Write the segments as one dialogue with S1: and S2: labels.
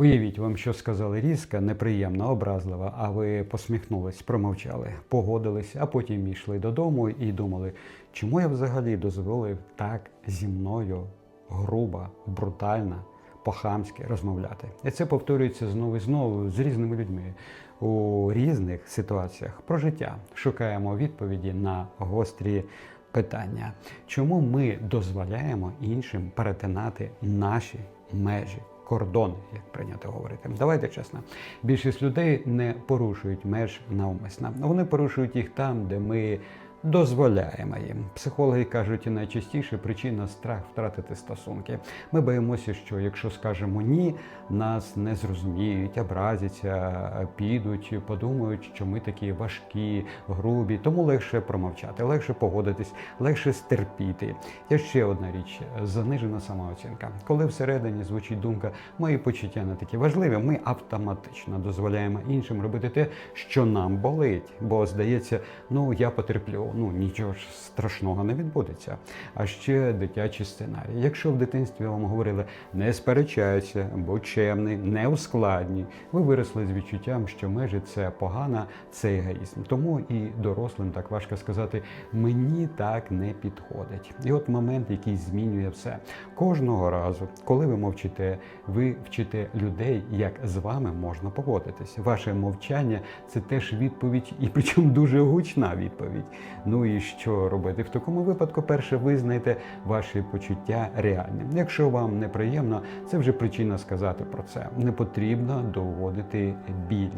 S1: Уявіть, вам що сказали різко, неприємно, образливо, а ви посміхнулись, промовчали, погодились, а потім йшли додому і думали, чому я взагалі дозволив так зі мною грубо, брутально, по-хамськи розмовляти. І це повторюється знову і знову з різними людьми у різних ситуаціях про життя. Шукаємо відповіді на гострі питання, чому ми дозволяємо іншим перетинати наші межі. Кордони, як прийнято говорити. Давайте чесно. Більшість людей не порушують меж навмисно. Вони порушують їх там, де ми дозволяємо їм. Психологи кажуть, і найчастіше причина страх втратити стосунки. Ми боїмося, що якщо скажемо ні, нас не зрозуміють, образяться, підуть, подумають, що ми такі важкі, грубі. Тому легше промовчати, легше погодитись, легше стерпіти. Є ще одна річ занижена самооцінка. Коли всередині звучить думка, мої почуття не такі важливі, ми автоматично дозволяємо іншим робити те, що нам болить. Бо здається, ну я потерплю, ну нічого ж страшного не відбудеться. А ще дитячий сценарій. Якщо в дитинстві вам говорили не сперечайся, будь чемний, не ускладній, ви виросли з відчуттям, що межі це погано, це егоїзм. Тому і дорослим так важко сказати, мені так не підходить. І от момент, який змінює все. Кожного разу, коли ви мовчите, ви вчите людей, як з вами можна поводитись. Ваше мовчання це теж відповідь, і причому дуже гучна відповідь. Ну і що робити? В такому випадку, перше, визнайте ваші почуття реальним. Якщо вам неприємно, це вже причина сказати про це. Не потрібно доводити біль.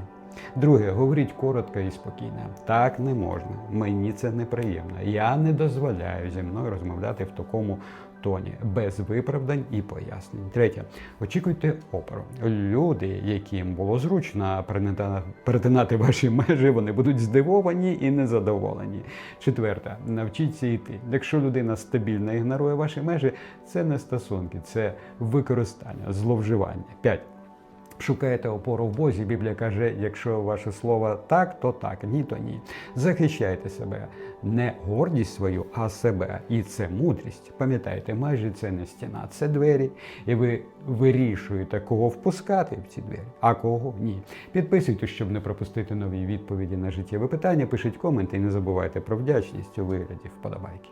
S1: Друге, говоріть коротко і спокійно. Так не можна. Мені це неприємно. Я не дозволяю зі мною розмовляти в такому тоні, без виправдань і пояснень. Третє, очікуйте опору. Люди, яким було зручно перетина- перетинати ваші межі, вони будуть здивовані і незадоволені. Четверте, навчіться йти. Якщо людина стабільно ігнорує ваші межі, це не стосунки, це використання, зловживання. П'ять. Шукаєте опору в Бозі. Біблія каже, якщо ваше слово так, то так, ні, то ні. Захищайте себе, не гордість свою, а себе. І це мудрість. Пам'ятайте, майже це не стіна, це двері. І ви вирішуєте, кого впускати в ці двері, а кого ні. Підписуйтесь, щоб не пропустити нові відповіді на життєві питання. Пишіть коменти і не забувайте про вдячність у вигляді вподобайки.